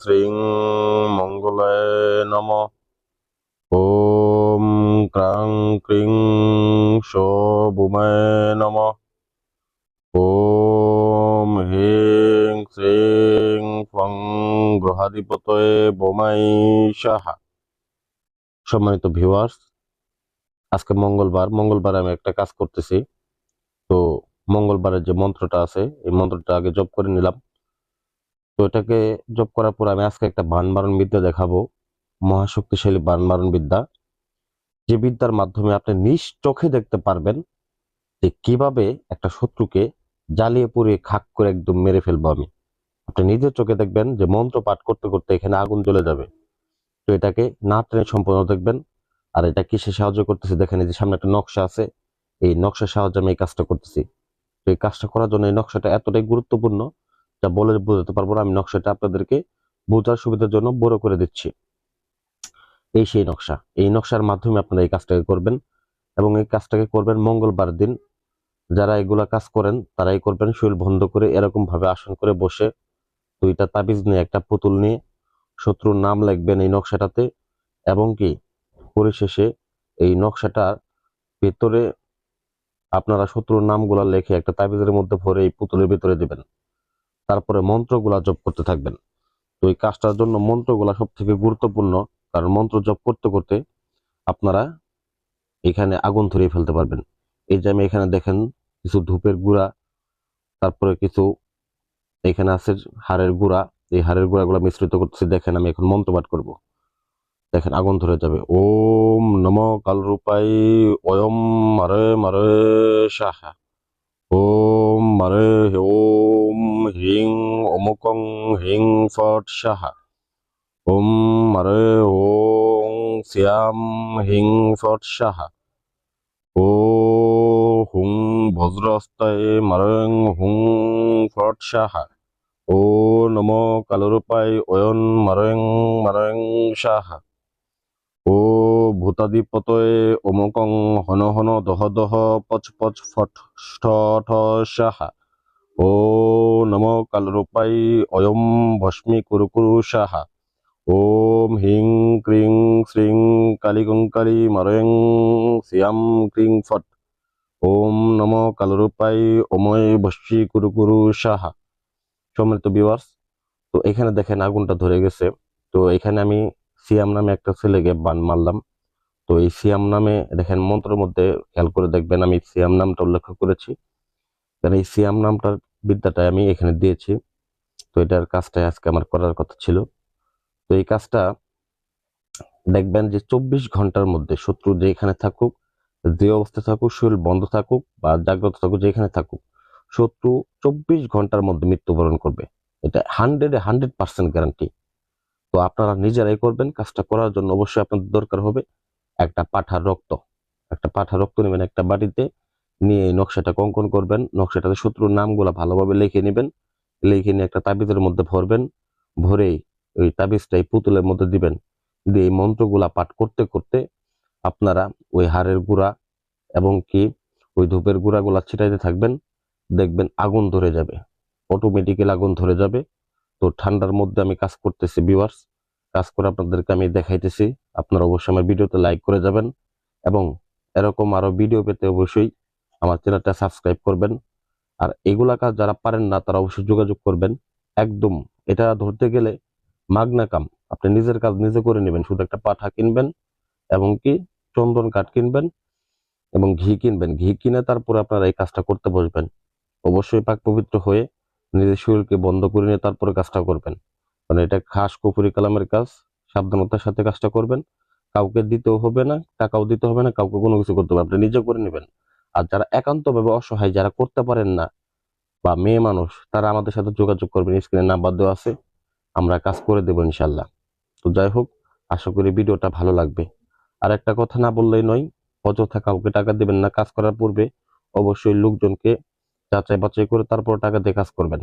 শ্রীং মঙ্গলায় নম ওম ক্রাং ক্রিং শোভুমায় নম ওম হিং শ্রীং ফং গ্রহাধিপতয়ে বোমাই সাহা সম্মানিত ভিউয়ার্স আজকে মঙ্গলবার মঙ্গলবার আমি একটা কাজ করতেছি। তো মঙ্গলবারের যে মন্ত্রটা আছে, এই মন্ত্রটা আগে জপ করে নিলাম। তো এটাকে জপ করার পর আমি আজকে একটা বান মারণ বিদ্যা দেখাবো। মহাশক্তিশালী বান মারণ বিদ্যা যে বিদ্যার মাধ্যমে আপনি নিজ চোখে দেখতে পারবেন যে কীভাবে একটা শত্রুকে জ্বালিয়ে পুড়িয়ে খাক করে একদম মেরে ফেলব আমি। আপনি নিজের চোখে দেখবেন যে মন্ত্র পাঠ করতে করতে এখানে আগুন জ্বলে যাবে। তো এটাকে না টেনে সম্পূর্ণ দেখবেন। আর এটা কিসে সাহায্য করতেছে দেখেন যে সামনে একটা নকশা আছে। এই নকশার সাহায্যে আমি এই কাজটা করতেছি। তো এই কাজটা করার জন্য এই নকশাটা এতটাই গুরুত্বপূর্ণ যা বলে বোঝাতে পারব না, আমি নকশাটা আপনাদেরকে বোঝার সুবিধার জন্য বড় করে দিচ্ছি। এই সেই নকশা। এই নকশার মাধ্যমে আপনারা এই কাজটাকে করবেন এবং এই কাজটাকে করবেন মঙ্গলবার দিন। যারা এগুলা কাজ করেন, তারাই করবেন শরীর বন্ধ করে এরকম ভাবে আসন করে বসে দুইটা তাবিজ নিয়ে, একটা পুতুল নিয়ে শত্রুর নাম লিখবেন এই নকশাটাতে এবং কি পরিশেষে এই নকশাটার ভেতরে আপনারা শত্রুর নামগুলা লেখে একটা তাবিজের মধ্যে ভরে এই পুতুলের ভেতরে দিবেন। তারপরে মন্ত্রগুলা জপ করতে থাকবেন। তো এই কাজটার জন্য মন্ত্রগুলা সব থেকে গুরুত্বপূর্ণ, কারণ মন্ত্র জপ করতে করতে আপনারা এখানে আগুন ধরিয়ে ফেলতে পারবেন। এই যে আমি এখানে দেখেন কিছু ধূপের গুঁড়া, তারপরে কিছু এখানে আছে হাড়ের গুঁড়া। এই হাড়ের গুঁড়াগুলো মিশ্রিত করতেছি, দেখেন আমি এখন মন্ত্র পাঠ করব। দেখেন আগুন ধরে যাবে। ওম নম কালরূপাই ওয়ম মারে মারে সাহা ওম মারে ওম হিং অমুকং হিং ফট সাহা ওম মারে ওং শ্যাম হিং ফট সাহা ও হুং বজ্রস্তায় মারং হুং ফট সাহা ও নম কালরূপায় অয়ন মারং মারং সাহা। ও ভূতাধিপতয়ে অমুকং হন হন দহ দহ পচ পচ ফট ঠ ঠ সাহা। ও নম কালরূপাই অয়ম ভস্মী কুরু কুরু সাহা ওম হিং ক্রিং শ্রিং কালী কঙ্কালী মারং শ্যাম ক্রিং ফট ওম নম কালরূপাই অময় ভস্মী কুরু কুরু সাহা সম্মানিত ভিউয়ার্স তো এখানে দেখেন আগুনটা ধরে গেছে। তো এখানে আমি সিয়াম নামে একটা ছেলেকে বান মারলাম। তো এই সিয়াম নামে দেখেন মন্ত্রের মধ্যে খেয়াল করে দেখবেন, আমি সিয়াম নামটা উল্লেখ করেছি। কারণ এই সিয়াম নামটার বিদ্যাটা আমি এখানে দিয়েছি। তো এটার কাজটাই আজকে আমার করার কথা ছিল। তো এই কাজটা দেখবেন যে চব্বিশ ঘণ্টার মধ্যে শত্রু যেখানে থাকুক, যে অবস্থায় থাকুক, শরীর বন্ধ থাকুক বা জাগ্রত থাকুক, যেখানে থাকুক, শত্রু চব্বিশ ঘণ্টার মধ্যে মৃত্যুবরণ করবে। এটা হান্ড্রেডে হান্ড্রেড পার্সেন্ট গ্যারান্টি। তো আপনারা নিজেরাই করবেন, কাজটা করার জন্য অবশ্যই আপনাদের দরকার হবে একটা পাঠার রক্ত। একটা পাঠার রক্ত নেবেন একটা বাটিতে নিয়ে এই নকশাটা কঙ্কন করবেন, নকশাটাতে শত্রুর নামগুলো ভালোভাবে লিখে নেবেন, লিখে নিয়ে একটা তাবিজের মধ্যে ভরবেন ভরেই ওই তাবিজটা এই পুতুলের মধ্যে দিবেন। দিয়ে এই মন্ত্রগুলা পাঠ করতে করতে আপনারা ওই হাড়ের গুঁড়া এবং কি ওই ধূপের গুঁড়াগুলা ছিটাইতে থাকবেন, দেখবেন আগুন ধরে যাবে। অটোমেটিক্যালি আগুন ধরে যাবে। তো ঠান্ডার মধ্যে আমি কাজ করতেছি ভিউয়ার্স কাজ করে আপনাদেরকে আমি দেখাইতেছি। আপনারা অবশ্যই আমার ভিডিওতে লাইক করে যাবেন এবং এরকম আরও ভিডিও পেতে অবশ্যই আমার চ্যানেলটা সাবস্ক্রাইব করবেন। আর এগুলা কাজ যারা পারেন না, তারা অবশ্যই যোগাযোগ করবেন। একদম, এটা ধরতে গেলে মাগনা কাম। আপনি নিজের কাজ নিজে করে নেবেন, শুধু একটা পাঠা কিনবেন এবং কি চন্দন কাঠ কিনবেন এবং ঘি কিনবেন। ঘি কিনে তারপরে আপনারা এই কাজটা করতে বসবেন। অবশ্যই পাক পবিত্র হয়ে নিজের শরীরকে বন্ধ করে নিয়ে তারপরে কাজটা করবেন। মানে এটা খাস কুপুরি কালামের কাজ, সাবধানতার সাথে কাজটা করবেন। কাউকে দিতেও হবে না, টাকাও দিতে হবে না, কাউকে কোনো কিছু করতে হবে আপনি নিজে করে নেবেন। আর যারা একান্তভাবে অসহায়, যারা করতে পারেন না, বা মেয়ে মানুষ, তারা আমাদের সাথে যোগাযোগ করবেন, স্ক্রিনে নাম্বার দেওয়া আছে, আমরা কাজ করে দেবো ইনশাল্লাহ। তো যাই হোক, আশা করি ভিডিওটা ভালো লাগবে। আর একটা কথা না বললেই নয়, অযথা কাউকে টাকা দেবেন না, কাজ করার পূর্বে অবশ্যই লোকজনকে যাচাই বাছাই করে তারপর টাকা দিয়ে কাজ করবেন।